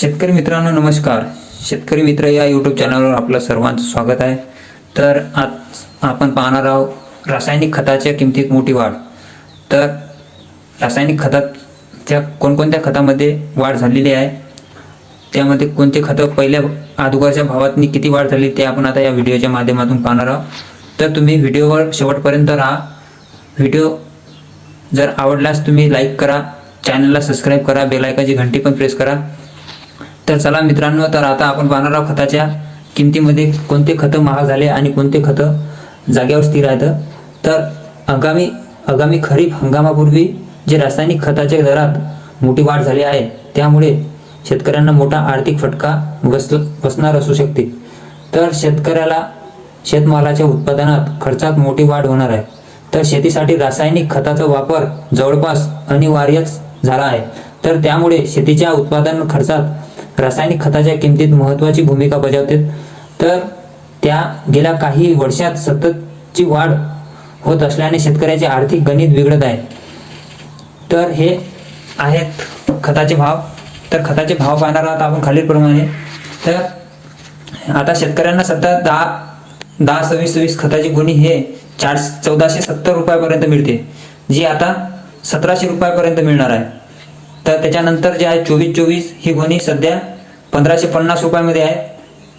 शेतकरी मित्रांनो नमस्कार. शेतकरी मित्र या यूट्यूब चॅनलवर आपलं सर्वांचं स्वागत आहे. तर आज आपण पाहणार आहोत रासायनिक खताच्या किमतीत मोठी वाढ. तर रासायनिक खताच्या कोणकोणत्या खतामध्ये वाढ झालेली आहे? त्यामध्ये कोणते खतं पहिल्या अगोदरच्या भावातनी किती वाढ झाली ते आपण आता या व्हिडिओच्या माध्यमातून पाहणार आहोत. तर तुम्ही व्हिडिओवर शेवटपर्यंत राहा. व्हिडिओ जर आवडल्यास तुम्ही लाईक करा. चॅनलला सबस्क्राईब करा. बेलायकाची घंटी पण प्रेस करा. तर चला मित्रांनो तर आता आपण पाहणार आहोत खताच्या किमतीमध्ये कोणते खतं महाग झाले आणि कोणते खतं जागेवर स्थिर आहेत. तर आगामी आगामी खरीप हंगामापूर्वी जे रासायनिक खताच्या दरात मोठी वाढ झाली आहे त्यामुळे शेतकऱ्यांना मोठा आर्थिक फटका बस बसणार असू शकते. तर शेतकऱ्याला शेतमालाच्या उत्पादनात खर्चात मोठी वाढ होणार आहे. तर शेतीसाठी रासायनिक खताचा वापर जवळपास अनिवार्यच झाला आहे. तर त्यामुळे शेतीच्या उत्पादन खर्चात रासायनिक खताच्या किमतीत महत्त्वाची भूमिका बजावते. तर त्या गेल्या काही वर्षात सततची वाढ होत असल्याने शेतकऱ्याचे आर्थिक गणित बिघडत आहे. तर हे आहेत खताचे भाव. तर खताचे भाव पाहणार आहोत आपण खालीलप्रमाणे. तर आता शेतकऱ्यांना सध्या दहा दहा सव्वीस सव्वीस खताची गुणी हे चार चौदाशे सत्तर रुपयापर्यंत मिळते. जी आता सतराशे रुपयापर्यंत मिळणार आहे. तर त्याच्यानंतर जे आहे चोवीस चोवीस ही गोणी सध्या पंधराशे पन्नास रुपयामध्ये आहे.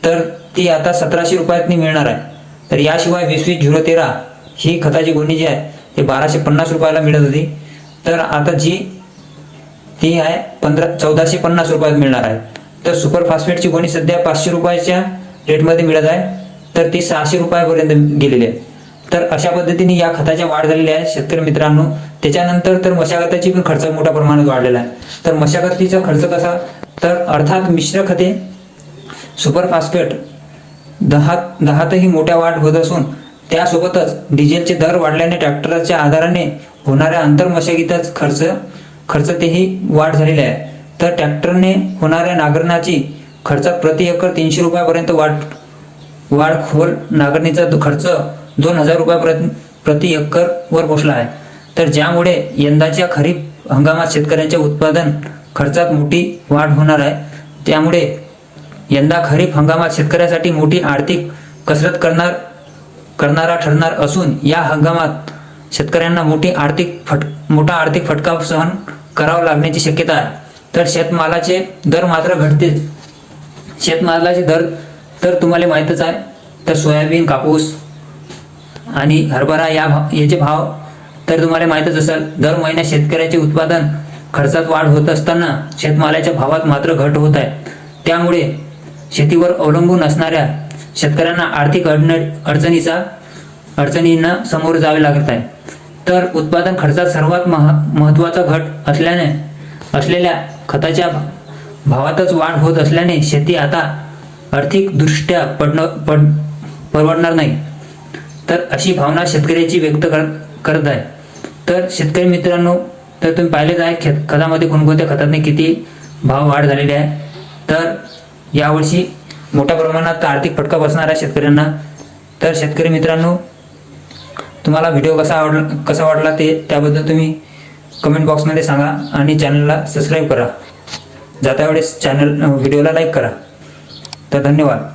तर ती आता सतराशे रुपयातनी मिळणार आहे. तर याशिवाय वीस वीस झिरो तेरा ही खताची गोणी जी आहे ते बाराशे पन्नास रुपयाला मिळत होती. तर आता जी ती आहे पंधरा चौदाशे पन्नास रुपयात मिळणार आहे. तर सुपर फास्फेटची गोणी सध्या पाचशे रुपयाच्या रेटमध्ये मिळत आहे. तर ती सहाशे रुपयापर्यंत गेलेली आहे. तर अशा पद्धतीने या खताच्या वाढ झालेली आहे. शेतकरी मित्रांनो त्याच्यानंतर तर मशागताची पण खर्च मोठ्या प्रमाणात वाढलेला आहे. तर मशागतीचा खर्च कसा? तर अर्थात मिश्र खते सुपर फॉस्फेट दहा दहातही मोठ्या वाढ होत असून त्यासोबतच डिझेलचे दर वाढल्याने ट्रॅक्टरच्या आधाराने होणाऱ्या आंतरमशागीतच खर्च खर्च तेही वाढ झालेली आहे. तर ट्रॅक्टरने होणाऱ्या नांगरणाची खर्चात प्रति एकर तीनशे रुपयापर्यंत वाढ वाढ खोल नांगरणीचा खर्च दोन हजार रुपये प्रति एकर वर पोचला आहे. तर ज्यामुळे यंदाच्या खरीप हंगामात शेतकऱ्यांच्या उत्पादन खर्चात मोठी वाढ होणार आहे. त्यामुळे यंदा खरीप हंगामात शेतकऱ्यासाठी मोठी आर्थिक कसरत करणार करणारा ठरणार असून या हंगामात शेतकऱ्यांना मोठी आर्थिक फट मोठा आर्थिक फटका सहन करावा लागण्याची शक्यता आहे. तर शेतमालाचे दर मात्र घडतील शेतमालाचे दर तर तुम्हाला माहीतच आहे. तर सोयाबीन कापूस आणि हरभरा या भाव याचे भाव तर तुम्हाला माहीतच असेल दर महिन्यात शेतकऱ्याचे उत्पादन खर्चात वाढ होत असताना शेतमालाच्या भावात मात्र घट होत आहे. त्यामुळे शेतीवर अवलंबून असणाऱ्या शेतकऱ्यांना आर्थिक अडण अडचणीचा अडचणींना समोर जावे लागत आहे. तर उत्पादन खर्चात सर्वात मह महत्त्वाचा घट असल्याने असलेल्या खताच्या भावातच वाढ होत असल्याने शेती आता आर्थिकदृष्ट्या पडणं पड परवडणार नाही. अशी भावना शेतकऱ्याची व्यक्त कर करत आहे. तर शेतकरी मित्रांनो तर तुम्ही पाहिलेच आहे खेत खतामध्ये कोणकोणत्या खताने किती भाव वाढ झालेली आहे. तर यावर्षी मोठ्या प्रमाणात आर्थिक फटका बसणार आहे शेतकऱ्यांना. तर शेतकरी मित्रांनो तुम्हाला व्हिडिओ कसा आवडला कसा वाटला ते त्याबद्दल तुम्ही कमेंट बॉक्समध्ये सांगा आणि चॅनलला सबस्क्राईब करा. जाता वेळेस चॅनल व्हिडिओला लाईक करा. तर धन्यवाद.